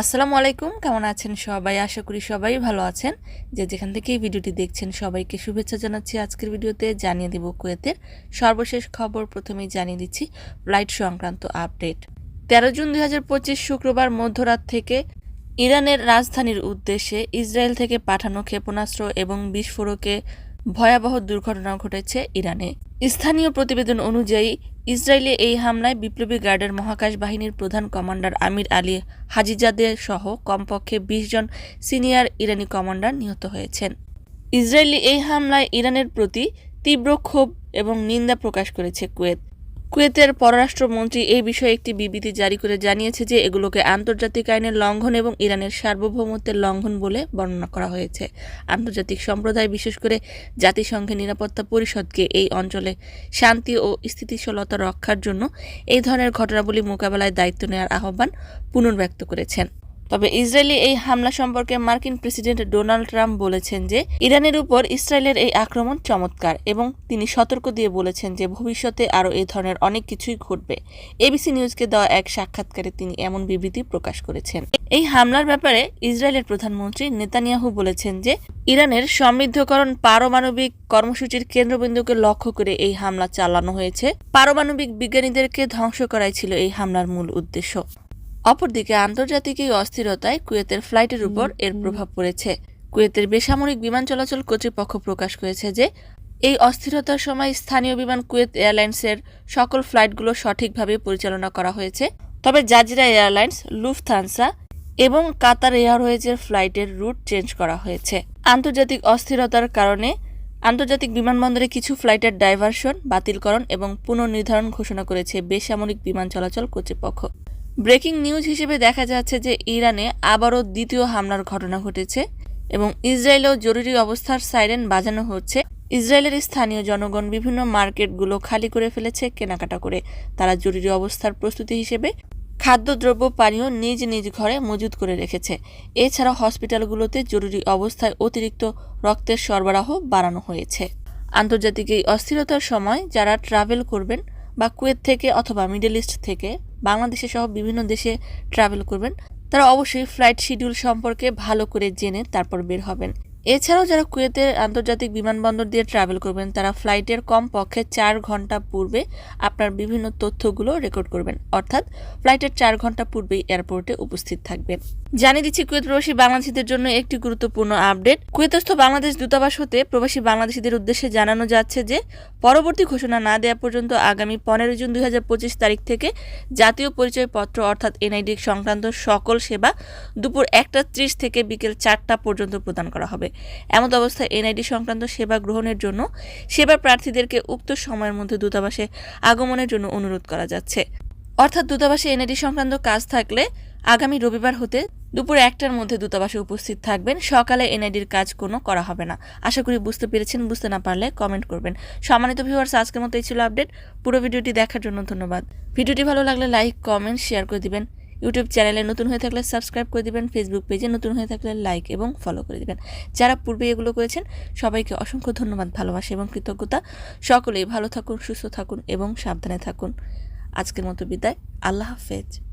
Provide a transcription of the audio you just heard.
আসসালামু আলাইকুম, কেমন আছেন সবাই? আশা করি সবাই ভালো আছেন। যে যেখান থেকে এই ভিডিওটি দেখছেন, সবাইকে শুভেচ্ছা জানাচ্ছি আজকের ভিডিওতে। জানিয়ে দেব কুয়েতের সর্বশেষ খবর। প্রথমেই জানিয়ে দিচ্ছি ফ্লাইট সংক্রান্ত আপডেট। তেরো জুন দুই হাজার পঁচিশ শুক্রবার মধ্যরাত থেকে ইরানের রাজধানীর উদ্দেশ্যে ইসরায়েল থেকে পাঠানো ক্ষেপণাস্ত্র এবং বিস্ফোরকে ভয়াবহ দুর্ঘটনা ঘটেছে ইরানে। স্থানীয় প্রতিবেদন অনুযায়ী, ইসরায়েলে এই হামলায় বিপ্লবী গার্ডের মহাকাশ বাহিনীর প্রধান কমান্ডার আমির আলী হাজিজাদে সহ কমপক্ষে বিশ জন সিনিয়র ইরানি কমান্ডার নিহত হয়েছেন। ইসরায়েলি এই হামলায় ইরানের প্রতি তীব্র ক্ষোভ এবং নিন্দা প্রকাশ করেছে কুয়েত। কুয়েতের পররাষ্ট্রমন্ত্রী এই বিষয়ে একটি বিবৃতি জারি করে জানিয়েছে যে এগুলোকে আন্তর্জাতিক আইনের লঙ্ঘন এবং ইরানের সার্বভৌমত্বের লঙ্ঘন বলে বর্ণনা করা হয়েছে। আন্তর্জাতিক সম্প্রদায়, বিশেষ করে জাতিসংঘের নিরাপত্তা পরিষদকে এই অঞ্চলে শান্তি ও স্থিতিশীলতা রক্ষার জন্য এই ধরনের ঘটনাবলী মোকাবেলায় দায়িত্ব নেওয়ার আহ্বান পুনর্ব্যক্ত করেছেন। তবে ইসরায়েলি এই হামলা সম্পর্কে মার্কিন প্রেসিডেন্ট ডোনাল্ড ট্রাম্প বলেছেন যে, ইরানের উপর ইসরায়েলের এই আক্রমণ চমৎকার এবং তিনি সতর্ক দিয়ে বলেছেন যে, ভবিষ্যতে আরও এই ধরনের অনেক কিছুই ঘটবে। এবিসি নিউজকে দেওয়া এক সাক্ষাৎকারে তিনি এমন বিবৃতি প্রকাশ করেছেন। এই হামলার ব্যাপারে ইসরায়েলের প্রধানমন্ত্রী নেতানিয়াহু বলেছেন যে, ইরানের সমৃদ্ধকরণ পারমাণবিক কর্মসূচির কেন্দ্রবিন্দুকে লক্ষ্য করে এই হামলা চালানো হয়েছে। পারমাণবিক বিজ্ঞানীদেরকে ধ্বংস করাই ছিল এই হামলার মূল উদ্দেশ্য। অপরদিকে আন্তর্জাতিক এই অস্থিরতায় কুয়েতের ফ্লাইটের উপর এর প্রভাব পড়েছে। কুয়েতের বেসামরিক বিমান চলাচল কর্তৃপক্ষ প্রকাশ করেছে যে এই অস্থিরতার সময় স্থানীয় বিমান কুয়েত এয়ারলাইন্সের সকল ফ্লাইটগুলো সঠিকভাবে পরিচালনা করা হয়েছে। তবে জাজিরা এয়ারলাইন্স লুফথানসা এবং কাতার এয়ারওয়েজের ফ্লাইটের রুট চেঞ্জ করা হয়েছে। আন্তর্জাতিক অস্থিরতার কারণে আন্তর্জাতিক বিমানবন্দরে কিছু ফ্লাইটের ডাইভারশন বাতিলকরণ এবং পুনর্নির্ধারণ ঘোষণা করেছে বেসামরিক বিমান চলাচল কর্তৃপক্ষ। ব্রেকিং নিউজ হিসেবে দেখা যাচ্ছে যে ইরানে আবারও দ্বিতীয় হামলার ঘটনা ঘটেছে এবং ইসরায়েলেও জরুরি অবস্থার সাইরেন বাজানো হচ্ছে। ইসরায়েলের স্থানীয় জনগণ বিভিন্ন মার্কেটগুলো খালি করে ফেলেছে কেনাকাটা করে। তারা জরুরি অবস্থার প্রস্তুতি হিসেবে খাদ্যদ্রব্য পানীয় নিজ নিজ ঘরে মজুত করে রেখেছে। এছাড়া হসপিটালগুলোতে জরুরি অবস্থায় অতিরিক্ত রক্তের সরবরাহ বাড়ানো হয়েছে। আন্তর্জাতিক এই অস্থিরতার সময় যারা ট্রাভেল করবেন বা কুয়েত থেকে অথবা মিডল ইস্ট থেকে বাংলাদেশে সহ বিভিন্ন দেশে ট্রাভেল করবেন। তারা অবশ্যই ফ্লাইট শিডিউল সম্পর্কে ভালো করে জেনে তারপর বের হবেন। এছাড়াও যারা কুয়েতের আন্তর্জাতিক বিমানবন্দর দিয়ে ট্রাভেল করবেন, তারা ফ্লাইটের কম পক্ষে চার ঘণ্টা পূর্বে আপনার বিভিন্ন তথ্যগুলো রেকর্ড করবেন। অর্থাৎ ফ্লাইটের চার ঘণ্টা পূর্বেই এয়ারপোর্টে উপস্থিত থাকবেন। জানিয়ে দিচ্ছি কুয়েত প্রবাসী বাংলাদেশিদের জন্য একটি গুরুত্বপূর্ণ আপডেট কুয়েতস্থ বাংলাদেশ দূতাবাস হতে প্রবাসী বাংলাদেশিদের উদ্দেশ্যে জানানো যাচ্ছে যে, পরবর্তী ঘোষণা না দেওয়া পর্যন্ত আগামী পনেরো জুন দুই হাজার পঁচিশ তারিখ থেকে জাতীয় পরিচয়পত্র অর্থাৎ এনআইডি সংক্রান্ত সকল সেবা দুপুর একটা ত্রিশ থেকে বিকেল চারটা পর্যন্ত প্রদান করা হবে। এমত অবস্থায় এনআইডি সংক্রান্ত সেবা গ্রহণের জন্য সেবা প্রার্থীদেরকে উক্ত সময়ের মধ্যে দূতাবাসে আগমনের জন্য অনুরোধ করা যাচ্ছে। অর্থাৎ দূতাবাসে এনআইডি সংক্রান্ত কাজ থাকলে আগামী রবিবার হতে দুপুর একটার মধ্যে দূতাবাসে উপস্থিত থাকবেন। সকালে এনআইডির কাজ কোনো করা হবে না। আশা করি বুঝতে পেরেছেন, বুঝতে না পারলে কমেন্ট করবেন। সম্মানিত ভিউয়ার্স, আজকের মতো এই ছিল আপডেট। পুরো ভিডিওটি দেখার জন্য ধন্যবাদ। ভিডিওটি ভালো লাগলে লাইক, কমেন্ট, শেয়ার করে দিবেন। ইউটিউব চ্যানেলে নতুন হয়ে থাকলে সাবস্ক্রাইব করে দেবেন ফেসবুক পেজে নতুন হয়ে থাকলে লাইক এবং ফলো করে দেবেন। যারা পূর্বে এগুলো করেছেন, সবাইকে অসংখ্য ধন্যবাদ, ভালোবাসা এবং কৃতজ্ঞতা। সকলেই ভালো থাকুন, সুস্থ থাকুন এবং সাবধানে থাকুন। আজকের মতো বিদায়। আল্লাহ হাফেজ।